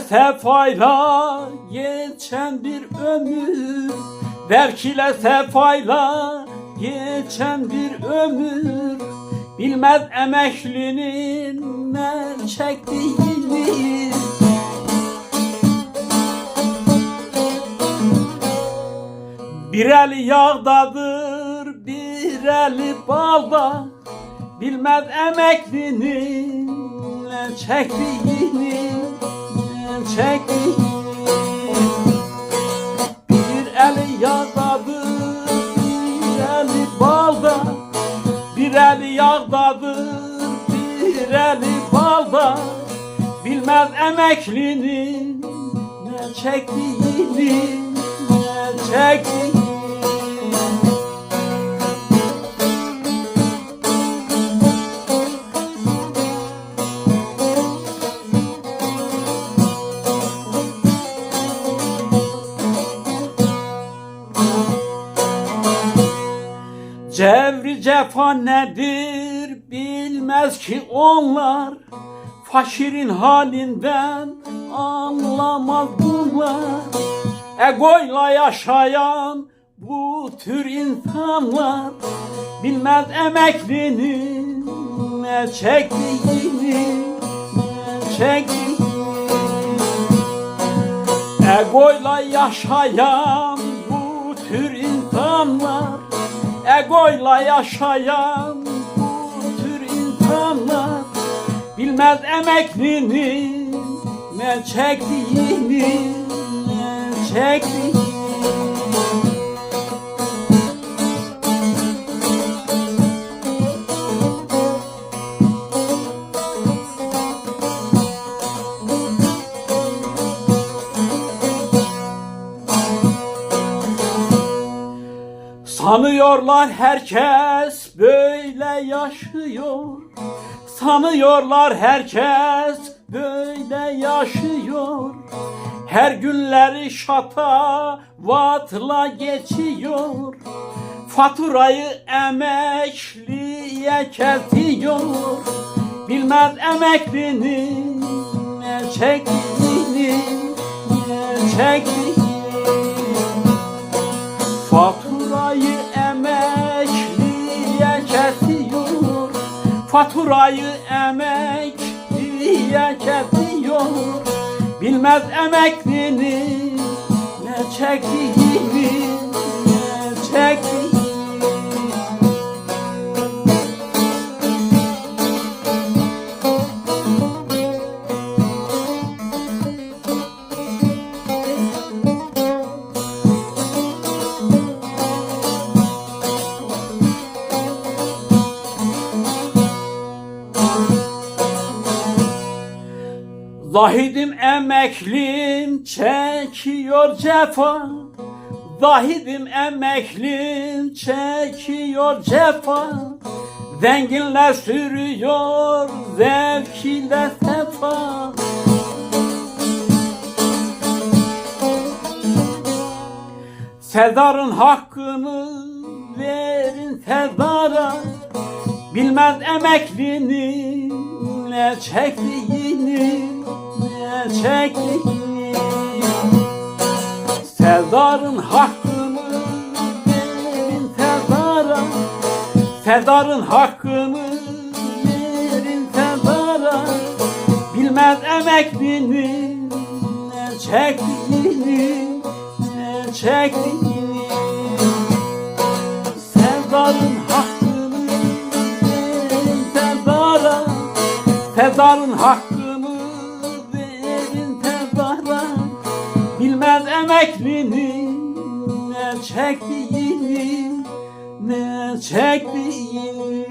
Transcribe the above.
sefayla geçen bir ömür. Zevk ile sefayla geçen bir ömür. Bilmez emeklinin ne çektiğini. Bir eli yağdadır, bir eli balda. Bilmez emeklinin ne çektiğini, çektiğini Bir eli yağdadır, bir eli balda. Bir eli yağdadır, bir eli balda. Bilmez emeklinin ne çektiğini, ne çektiğini cefa nedir bilmez ki onlar. Fakirin halinden anlamaz bunlar. Egoyla yaşayan bu tür insanlar Bilmez emeklinin ne çektiğini. Çektiğini. Egoyla yaşayan bu tür insanlar Egoyla yaşayan bu tür insanlar Bilmez emeklinin ne çektiğini Ne çektiğini Sanıyorlar herkes böyle yaşıyor. Sanıyorlar herkes böyle yaşıyor. Her günleri şata vatla geçiyor. Faturayı emekliye kesiyor Bilmez emeklinin ne çektiğini Ne çektiğini Faturayı emekliye kesiyor. Bilmez emeklinin ne çektiğini Ne çektiğini Zahidim emeklim çekiyor cefa. Zahidim emeklim çekiyor cefa. Zenginler sürüyor zevk ile sefa. Sezar'ın hakkını verin Sezar'a Bilmez emeklinin ne çektiğini Ne çektiğini Sezar'ın hakkını verin Sezar'a Sezar'ın hakkını verin Sezar'a Bilmez emeklinin ne çektiğini çektiğini. Sezar'ın hakkını verin Sezar'a Sezar'ın hakkını mekrimi ne çektiğini ne çektiğini